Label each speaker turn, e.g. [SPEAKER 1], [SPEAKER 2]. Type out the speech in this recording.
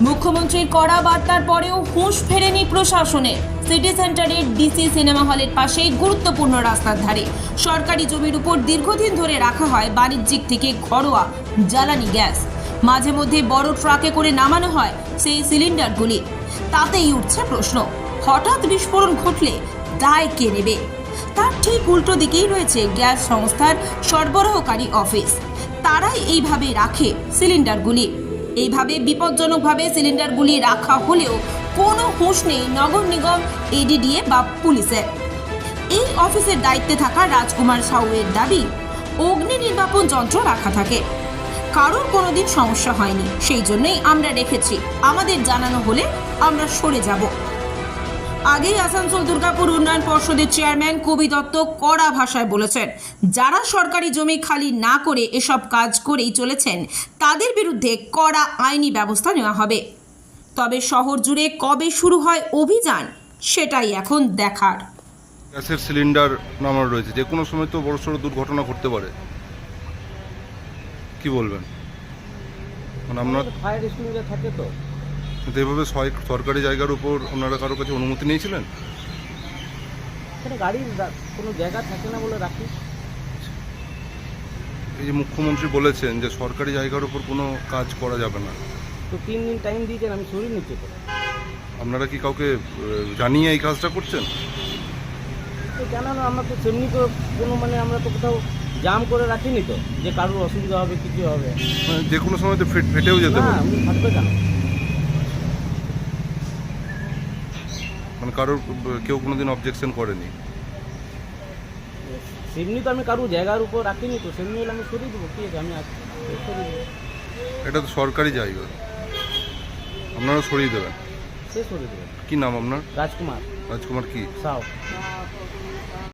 [SPEAKER 1] মুখ্যমন্ত্রীর কড়া বার্তার পরেও হুঁশ ফেরেনি প্রশাসনের সিটি সেন্টারের ডিসি সিনেমা হলের পাশেই গুরুত্বপূর্ণ রাস্তার ধারে। সরকারি জমির উপর দীর্ঘদিন ধরে রাখা হয় বাণিজ্যিক থেকে ঘরোয়া জ্বালানি গ্যাস। মাঝে মধ্যে বড় ট্রাকে করে নামানো হয় সেই সিলিন্ডারগুলি। তাতেই উঠছে প্রশ্ন, হঠাৎ বিস্ফোরণ ঘটলে দায় কে নেবে? তার ঠিক উল্টো দিকেই রয়েছে গ্যাস সংস্থার সরবরাহকারী অফিস। তারাই এইভাবে রাখে সিলিন্ডারগুলি। এইভাবে বিপজ্জনকভাবে সিলিন্ডারগুলি রাখা হলেও কোনো হুঁশ নেই নগর নিগম এডিডিএ বা পুলিশের এই অফিসের দায়িত্বে থাকা রাজকুমার সাউয়ের দাবি, অগ্নি নির্বাপন যন্ত্র রাখা থাকে। কারোর কোনোদিন সমস্যা হয়নি, সেই জন্যই আমরা রেখেছি। আমাদের জানানো হলে আমরা সরে যাব। আগেই আসানসোল দুর্গাপুর উন্নয়ন পর্ষদের চেয়ারম্যান কবি দত্ত কড়া ভাষায় বলেছেন যারা সরকারি জমি খালি না করে এসব কাজ করেই চলেছেন তাদের বিরুদ্ধে কড়া আইনি ব্যবস্থা নেওয়া হবে। তবে শহর জুড়ে কবে শুরু হয় অভিযান সেটাই এখন দেখার।
[SPEAKER 2] গ্যাসের সিলিন্ডার নামানো রয়েছে যে কোনো সময় তো বড় সড়ো দুর্ঘটনা ঘটতে পারে। কি বলবেন? মানে আপনার
[SPEAKER 3] ফায়ার এক্সটিংগুইশার থাকে তো।
[SPEAKER 2] কিন্তু এভাবে সরকারি জায়গার উপর ওনারা কারোর কাছে অনুমতি নিয়েছিলেন?
[SPEAKER 3] গাড়ির কোনো জায়গা থাকে না বলে রাখি।
[SPEAKER 2] এই যে মুখ্যমন্ত্রী বলেছেন যে সরকারি জায়গার উপর কোনো কাজ করা যাবে না।
[SPEAKER 3] তো তিন দিন টাইম দিয়েছেন আমি সরিয়ে নিচ্ছি তো
[SPEAKER 2] আপনারা কি কাউকে জানিয়ে এই কাজটা করছেন?
[SPEAKER 3] তো জানানো আমরা তো সেমনি তো কোনো মানে আমরা তো কোথাও জাম করে রাখিনি তো যে কারোর অসুবিধা হবে কিছু হবে।
[SPEAKER 2] মানে যে কোনো সময় তো ফেট- ফেটেও যেতে পারে
[SPEAKER 3] থাকবে কেন?
[SPEAKER 2] মানে কারোর কেউ কোনোদিন অবজেকশন করেনি।
[SPEAKER 3] সেমনি তো আমি কারও জায়গার উপর রাখিনি তো সেমনি হলে আমি সরিয়ে দেবো। ঠিক আছে? আমি সরিয়ে দেবো।
[SPEAKER 2] এটা তো সরকারি জায়গা। আপনারা সরিয়ে দেবেন।
[SPEAKER 3] সে সরিয়ে দেবেন
[SPEAKER 2] কি নাম আপনার?
[SPEAKER 3] রাজকুমার।
[SPEAKER 2] রাজকুমার কি?
[SPEAKER 3] সাউ।